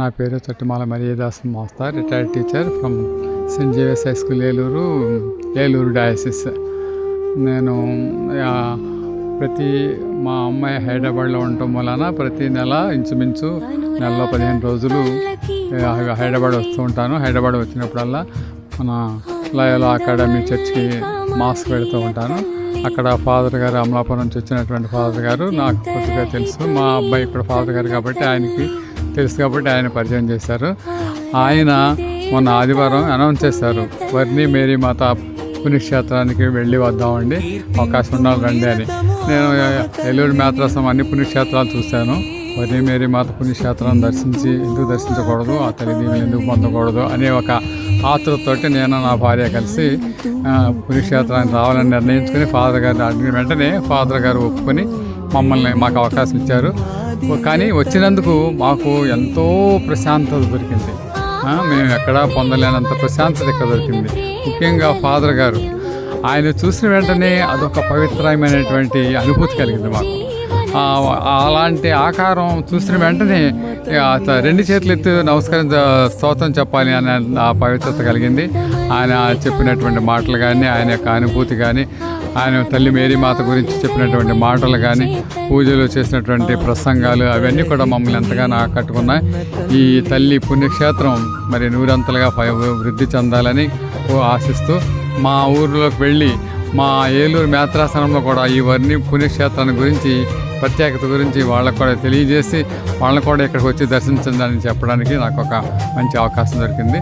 నా పేరు Chattumala Mariyadas మోస్తా retired teacher from Saint Xavier's high school Eluru Eluru diocese నేను ప్రతి మా అమ్మాయి హైదరాబాద్లో ఉండటం వలన ప్రతి నెల ఇంచుమించు నెలలో పదిహేను రోజులు హైదరాబాద్ వస్తూ ఉంటాను. హైదరాబాద్ వచ్చినప్పుడల్లా మన లయలో అకాడమీ చర్చ్కి మాస్క్ పెడుతూ ఉంటాను. అక్కడ ఫాదర్ గారు అమలాపురం నుంచి వచ్చినటువంటి ఫాదర్ గారు నాకు కొద్దిగా తెలుసు. మా అబ్బాయి ఇక్కడ ఫాదర్ గారు కాబట్టి ఆయనకి తెలుసు కాబట్టి ఆయన పరిచయం చేశారు. ఆయన మొన్న ఆదివారం అనౌన్స్ చేశారు. వర్ణి మేరీ మాత పుణ్యక్షేత్రానికి వెళ్ళి వద్దామండి. అవకాశం ఉండాలి రండి అని. నేను ఎల్లుడి మేత్రాసం అన్ని పుణ్యక్షేత్రాలు చూశాను. వర్ణి మేరీ మాత పుణ్యక్షేత్రాన్ని దర్శించి ఎందుకు దర్శించకూడదు? ఆ తల్లిదీవులు ఎందుకు పొందకూడదు? అనే ఒక ఆతృతతోటి నేను నా భార్య కలిసి పుణ్యక్షేత్రానికి రావాలని నిర్ణయించుకుని ఫాదర్ గారిని అడిగిన వెంటనే ఫాదర్ గారు ఒప్పుకొని మమ్మల్ని మాకు అవకాశం ఇచ్చారు. కానీ వచ్చినందుకు మాకు ఎంతో ప్రశాంతత దొరికింది. మేము ఎక్కడా పొందలేనంత ప్రశాంతత ఇక్కడ దొరికింది. ముఖ్యంగా ఫాదర్ గారు ఆయన చూసిన వెంటనే అదొక పవిత్రమైనటువంటి అనుభూతి కలిగింది మాకు. అలాంటి ఆకారం చూసిన వెంటనే రెండు చేతులు ఎత్తి నమస్కరించ స్తోత్రం చెప్పాలి అనే ఆ పవిత్రత కలిగింది. ఆయన చెప్పినటువంటి మాటలు కానీ ఆయన యొక్క అనుభూతి కానీ ఆయన తల్లి మేరీ మాత గురించి చెప్పినటువంటి మాటలు కానీ పూజలు చేసినటువంటి ప్రసంగాలు అవన్నీ కూడా మమ్మల్ని ఎంతగానో ఆకట్టుకున్నాయి. ఈ తల్లి పుణ్యక్షేత్రం మరి నూరంతలుగా పై వృద్ధి చెందాలని ఆశిస్తూ మా ఊరిలోకి వెళ్ళి మా ఏలూరు మేత్రాసనంలో కూడా ఈ వర్ణి పుణ్యక్షేత్రాన్ని గురించి ప్రత్యేకత గురించి వాళ్ళకు కూడా తెలియజేసి వాళ్ళని కూడా ఇక్కడికి వచ్చి దర్శించండి అని చెప్పడానికి నాకు ఒక మంచి అవకాశం దొరికింది.